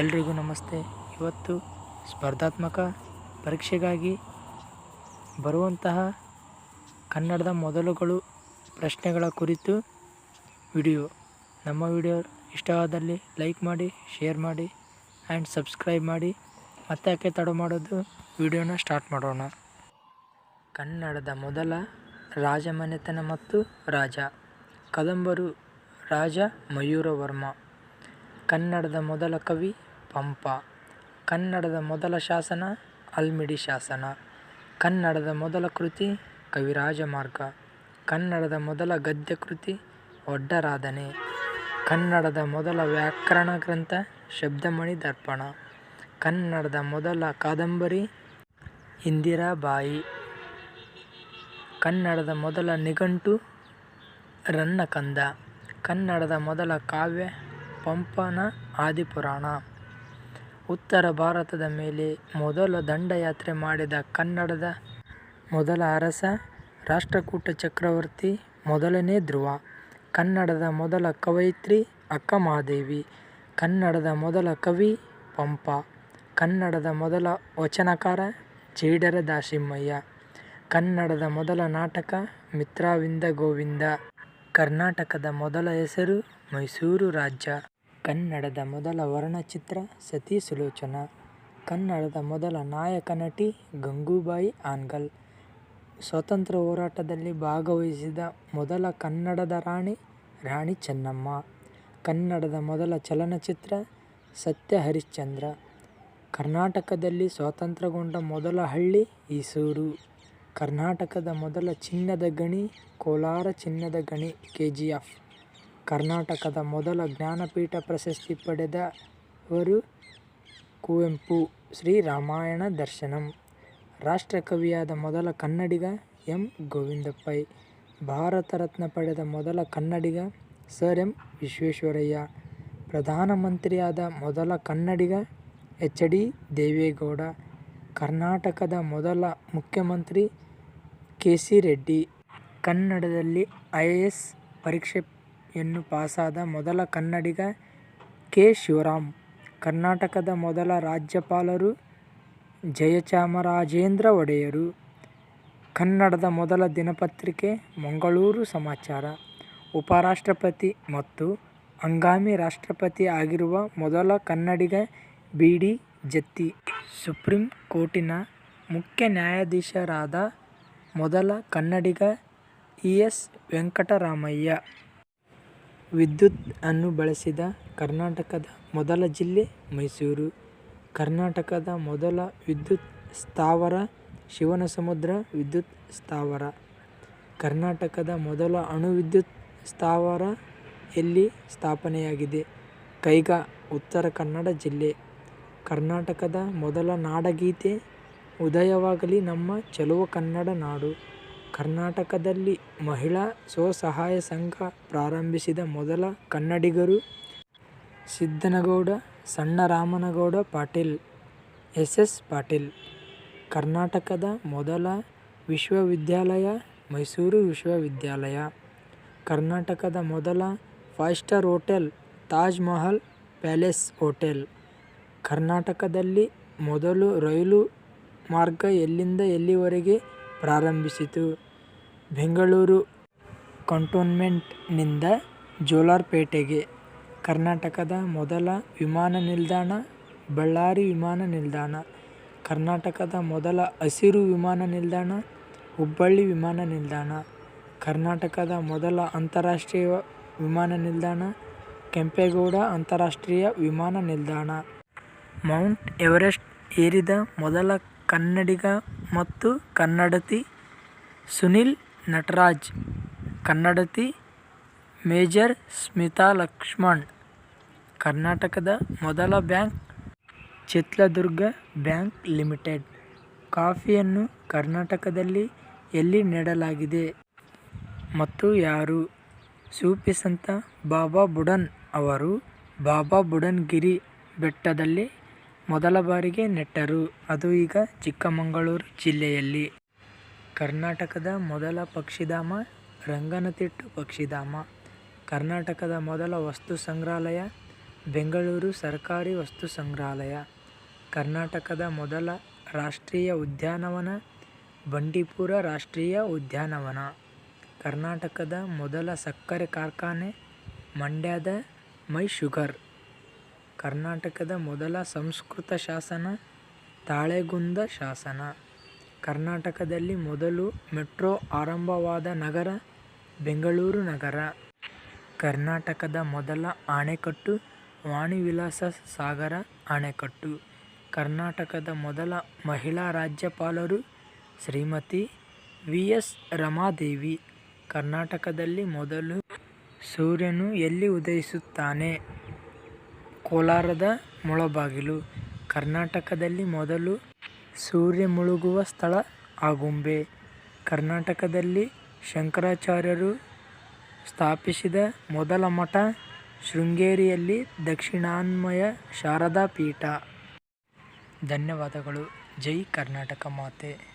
ಎಲ್ರಿಗೂ ನಮಸ್ತೆ. ಇವತ್ತು ಸ್ಪರ್ಧಾತ್ಮಕ ಪರೀಕ್ಷೆಗಾಗಿ ಬರುವಂತಹ ಕನ್ನಡದ ಮೊದಲುಗಳು ಪ್ರಶ್ನೆಗಳ ಕುರಿತು ವಿಡಿಯೋ. ನಮ್ಮ ವಿಡಿಯೋ ಇಷ್ಟವಾದಲ್ಲಿ ಲೈಕ್ ಮಾಡಿ, ಶೇರ್ ಮಾಡಿ, ಆ್ಯಂಡ್ ಸಬ್ಸ್ಕ್ರೈಬ್ ಮಾಡಿ. ಮತ್ತೆ ಯಾಕೆ ತಡ ಮಾಡೋದು? ವಿಡಿಯೋನ ಸ್ಟಾರ್ಟ್ ಮಾಡೋಣ. ಕನ್ನಡದ ಮೊದಲ ರಾಜಮನೆತನ ಮತ್ತು ರಾಜ. ಕದಂಬರು ರಾಜ ಮಯೂರವರ್ಮ. ಕನ್ನಡದ ಮೊದಲ ಕವಿ ಪಂಪ, ಕನ್ನಡದ ಮೊದಲ ಶಾಸನ ಅಲ್ಮಿಡಿ ಶಾಸನ, ಕನ್ನಡದ ಮೊದಲ ಕೃತಿ ಕವಿರಾಜಮಾರ್ಗ ಕನ್ನಡದ ಮೊದಲ ಗದ್ಯ ಕೃತಿ ಒಡ್ಡರಾಧನೆ, ಕನ್ನಡದ ಮೊದಲ ವ್ಯಾಕರಣ ಗ್ರಂಥ ಶಬ್ದಮಣಿ ದರ್ಪಣ, ಕನ್ನಡದ ಮೊದಲ ಕಾದಂಬರಿ ಇಂದಿರಾಬಾಯಿ, ಕನ್ನಡದ ಮೊದಲ ನಿಘಂಟು ರನ್ನಕಂದ, ಕನ್ನಡದ ಮೊದಲ ಕಾವ್ಯ ಪಂಪನ ಆದಿಪುರಾಣ. ಉತ್ತರ ಭಾರತದ ಮೇಲೆ ಮೊದಲ ದಂಡಯಾತ್ರೆ ಮಾಡಿದ ಕನ್ನಡದ ಮೊದಲ ಅರಸ, ರಾಷ್ಟ್ರಕೂಟ ಚಕ್ರವರ್ತಿ, ಮೊದಲನೇ ಧ್ರುವ. ಕನ್ನಡದ ಮೊದಲ ಕವಯಿತ್ರಿ ಅಕ್ಕಮಹಾದೇವಿ. ಕನ್ನಡದ ಮೊದಲ ಕವಿ ಪಂಪ. ಕನ್ನಡದ ಮೊದಲ ವಚನಕಾರ ಜೇಡರ ದಾಸಿಮ್ಮಯ್ಯ ಕನ್ನಡದ ಮೊದಲ ನಾಟಕ ಮಿತ್ರಾವಿಂದ ಗೋವಿಂದ. ಕರ್ನಾಟಕದ ಮೊದಲ ಹೆಸರು ಮೈಸೂರು ರಾಜ್ಯ. ಕನ್ನಡದ ಮೊದಲ ವರ್ಣಚಿತ್ರ ಸತಿ ಸುಲೋಚನ ಕನ್ನಡದ ಮೊದಲ ನಾಯಕ ನಟಿ ಗಂಗೂಬಾಯಿ ಆನ್ಗಲ್. ಸ್ವಾತಂತ್ರ್ಯ ಹೋರಾಟದಲ್ಲಿ ಭಾಗವಹಿಸಿದ ಮೊದಲ ಕನ್ನಡದ ರಾಣಿ ರಾಣಿ ಚೆನ್ನಮ್ಮ. ಕನ್ನಡದ ಮೊದಲ ಚಲನಚಿತ್ರ ಸತ್ಯ ಹರಿಶ್ಚಂದ್ರ. ಕರ್ನಾಟಕದಲ್ಲಿ ಸ್ವಾತಂತ್ರ್ಯಗೊಂಡ ಮೊದಲ ಹಳ್ಳಿ ಈಸೂರು. ಕರ್ನಾಟಕದ ಮೊದಲ ಚಿನ್ನದ ಗಣಿ, ಕೋಲಾರ ಚಿನ್ನದ ಗಣಿ ಕೆ ಜಿ ಎಫ್ ಕರ್ನಾಟಕದ ಮೊದಲ ಜ್ಞಾನಪೀಠ ಪ್ರಶಸ್ತಿ ಪಡೆದವರು ಕುವೆಂಪು. ಶ್ರೀ ರಾಮಾಯಣ ದರ್ಶನಂ. ರಾಷ್ಟ್ರಕವಿಯಾದ ಮೊದಲ ಕನ್ನಡಿಗ ಎಂ. ಗೋವಿಂದಪ್ಪೈ. ಭಾರತ ರತ್ನ ಪಡೆದ ಮೊದಲ ಕನ್ನಡಿಗ ಸರ್ ಎಂ. ವಿಶ್ವೇಶ್ವರಯ್ಯ. ಪ್ರಧಾನಮಂತ್ರಿಯಾದ ಮೊದಲ ಕನ್ನಡಿಗ ಎಚ್. ಡಿ. ದೇವೇಗೌಡ. ಕರ್ನಾಟಕದ ಮೊದಲ ಮುಖ್ಯಮಂತ್ರಿ ಕೆ. ಸಿ. ರೆಡ್ಡಿ. ಕನ್ನಡದಲ್ಲಿ ಐ. ಎ. ಎಸ್. ಪರೀಕ್ಷೆಯನ್ನು ಪಾಸಾದ ಮೊದಲ ಕನ್ನಡಿಗ ಕೆ. ಶಿವರಾಮ್. ಕರ್ನಾಟಕದ ಮೊದಲ ರಾಜ್ಯಪಾಲರು ಜಯಚಾಮರಾಜೇಂದ್ರ ಒಡೆಯರು. ಕನ್ನಡದ ಮೊದಲ ದಿನಪತ್ರಿಕೆ ಮಂಗಳೂರು ಸಮಾಚಾರ. ಉಪರಾಷ್ಟ್ರಪತಿ ಮತ್ತು ಹಂಗಾಮಿ ರಾಷ್ಟ್ರಪತಿ ಆಗಿರುವ ಮೊದಲ ಕನ್ನಡಿಗ ಬಿ. ಡಿ. ಜತ್ತಿ. ಸುಪ್ರೀಂ ಕೋರ್ಟಿನ ಮುಖ್ಯ ನ್ಯಾಯಾಧೀಶರಾದ ಮೊದಲ ಕನ್ನಡಿಗ ಇ. ಎಸ್. ವೆಂಕಟರಾಮಯ್ಯ. ವಿದ್ಯುತ್ ಅನ್ನು ಬಳಸಿದ ಕರ್ನಾಟಕದ ಮೊದಲ ಜಿಲ್ಲೆ ಮೈಸೂರು. ಕರ್ನಾಟಕದ ಮೊದಲ ವಿದ್ಯುತ್ ಸ್ಥಾವರ ಶಿವನಸಮುದ್ರ ವಿದ್ಯುತ್ ಸ್ಥಾವರ. ಕರ್ನಾಟಕದ ಮೊದಲ ಅಣು ವಿದ್ಯುತ್ ಸ್ಥಾವರ ಎಲ್ಲಿ ಸ್ಥಾಪನೆಯಾಗಿದೆ? ಕೈಗಾ, ಉತ್ತರ ಕನ್ನಡ ಜಿಲ್ಲೆ. ಕರ್ನಾಟಕದ ಮೊದಲ ನಾಡಗೀತೆ ಉದಯವಾಗಲಿ ನಮ್ಮ ಚೆಲುವ ಕನ್ನಡ ನಾಡು. ಕರ್ನಾಟಕದಲ್ಲಿ ಮಹಿಳಾ ಸ್ವಸಹಾಯ ಸಂಘ ಪ್ರಾರಂಭಿಸಿದ ಮೊದಲ ಕನ್ನಡಿಗರು ಸಿದ್ದನಗೌಡ, ಸಣ್ಣರಾಮನಗೌಡ ಪಾಟೀಲ್ ಎಸ್ ಎಸ್ ಪಾಟೀಲ್. ಕರ್ನಾಟಕದ ಮೊದಲ ವಿಶ್ವವಿದ್ಯಾಲಯ, ಮೈಸೂರು ವಿಶ್ವವಿದ್ಯಾಲಯ. ಕರ್ನಾಟಕದ ಮೊದಲ five star hotel, Taj Mahal palace hotel. ಕರ್ನಾಟಕದಲ್ಲಿ ಮೊದಲು ರೈಲು ಮಾರ್ಗ ಎಲ್ಲಿಂದ ಎಲ್ಲಿವರೆಗೆ ಪ್ರಾರಂಭಿಸಿತು. ಬೆಂಗಳೂರು ಕಂಟೋನ್ಮೆಂಟ್ನಿಂದ ಜೋಲಾರ್ಪೇಟೆಗೆ ಕರ್ನಾಟಕದ ಮೊದಲ ವಿಮಾನ ನಿಲ್ದಾಣ, ಬಳ್ಳಾರಿ ವಿಮಾನ ನಿಲ್ದಾಣ, ಕರ್ನಾಟಕದ ಮೊದಲ ಹಸಿರು ವಿಮಾನ ನಿಲ್ದಾಣ, ಹುಬ್ಬಳ್ಳಿ ವಿಮಾನ ನಿಲ್ದಾಣ, ಕರ್ನಾಟಕದ ಮೊದಲ ಅಂತಾರಾಷ್ಟ್ರೀಯ ವಿಮಾನ ನಿಲ್ದಾಣ, ಕೆಂಪೇಗೌಡ ಅಂತಾರಾಷ್ಟ್ರೀಯ ವಿಮಾನ ನಿಲ್ದಾಣ. ಮೌಂಟ್ ಎವರೆಸ್ಟ್ ಏರಿದ ಮೊದಲ ಕನ್ನಡಿಗ ಮತ್ತು ಕನ್ನಡತಿ ಸುನಿಲ್ ನಟರಾಜ್, ಕನ್ನಡತಿ ಮೇಜರ್ ಸ್ಮಿತಾ ಲಕ್ಷ್ಮಣ್. ಕರ್ನಾಟಕದ ಮೊದಲ ಬ್ಯಾಂಕ್ ಚಿತ್ರದುರ್ಗ ಬ್ಯಾಂಕ್ ಲಿಮಿಟೆಡ್. ಕಾಫಿಯನ್ನು ಕರ್ನಾಟಕದಲ್ಲಿ ಎಲ್ಲಿ ನೆಡಲಾಗಿದೆ ಮತ್ತು ಯಾರು? ಸೂಪಿಸಂತ ಬಾಬಾ ಬುಡನ್ ಅವರು ಬಾಬಾ ಬುಡನ್ಗಿರಿ ಬೆಟ್ಟದಲ್ಲಿ ಮೊದಲ ಬಾರಿಗೆ ನೆಟ್ಟರು. ಅದು ಈಗ ಚಿಕ್ಕಮಗಳೂರು ಜಿಲ್ಲೆಯಲ್ಲಿ. ಕರ್ನಾಟಕದ ಮೊದಲ ಪಕ್ಷಿಧಾಮ ರಂಗನತಿಟ್ಟು ಪಕ್ಷಿಧಾಮ. ಕರ್ನಾಟಕದ ಮೊದಲ ವಸ್ತು ಸಂಗ್ರಹಾಲಯ ಬೆಂಗಳೂರು ಸರ್ಕಾರಿ ವಸ್ತು ಸಂಗ್ರಹಾಲಯ. ಕರ್ನಾಟಕದ ಮೊದಲ ರಾಷ್ಟ್ರೀಯ ಉದ್ಯಾನವನ ಬಂಡೀಪುರ ರಾಷ್ಟ್ರೀಯ ಉದ್ಯಾನವನ. ಕರ್ನಾಟಕದ ಮೊದಲ ಸಕ್ಕರೆ ಕಾರ್ಖಾನೆ ಮಂಡ್ಯದ ಮೈ ಶುಗರ್ ಕರ್ನಾಟಕದ ಮೊದಲ ಸಂಸ್ಕೃತ ಶಾಸನ ತಾಳೆಗುಂದ ಶಾಸನ. ಕರ್ನಾಟಕದಲ್ಲಿ ಮೊದಲು ಮೆಟ್ರೋ ಆರಂಭವಾದ ನಗರ ಬೆಂಗಳೂರು ನಗರ. ಕರ್ನಾಟಕದ ಮೊದಲ ಅಣೆಕಟ್ಟು ವಾಣಿವಿಲಾಸ ಸಾಗರ ಅಣೆಕಟ್ಟು ಕರ್ನಾಟಕದ ಮೊದಲ ಮಹಿಳಾ ರಾಜ್ಯಪಾಲರು ಶ್ರೀಮತಿ ವಿ ಎಸ್ ರಮಾದೇವಿ. ಕರ್ನಾಟಕದಲ್ಲಿ ಮೊದಲು ಸೂರ್ಯನು ಎಲ್ಲಿ ಉದಯಿಸುತ್ತಾನೆ? ಕೋಲಾರದ ಮುಳಬಾಗಿಲು. ಕರ್ನಾಟಕದಲ್ಲಿ ಮೊದಲು ಸೂರ್ಯ ಮುಳುಗುವ ಸ್ಥಳ ಆಗುಂಬೆ ಕರ್ನಾಟಕದಲ್ಲಿ ಶಂಕರಾಚಾರ್ಯರು ಸ್ಥಾಪಿಸಿದ ಮೊದಲ ಮಠ ಶೃಂಗೇರಿಯಲ್ಲಿ ದಕ್ಷಿಣಾನ್ಮಯ ಶಾರದಾ ಪೀಠ. ಧನ್ಯವಾದಗಳು. ಜೈ ಕರ್ನಾಟಕ ಮಾತೆ.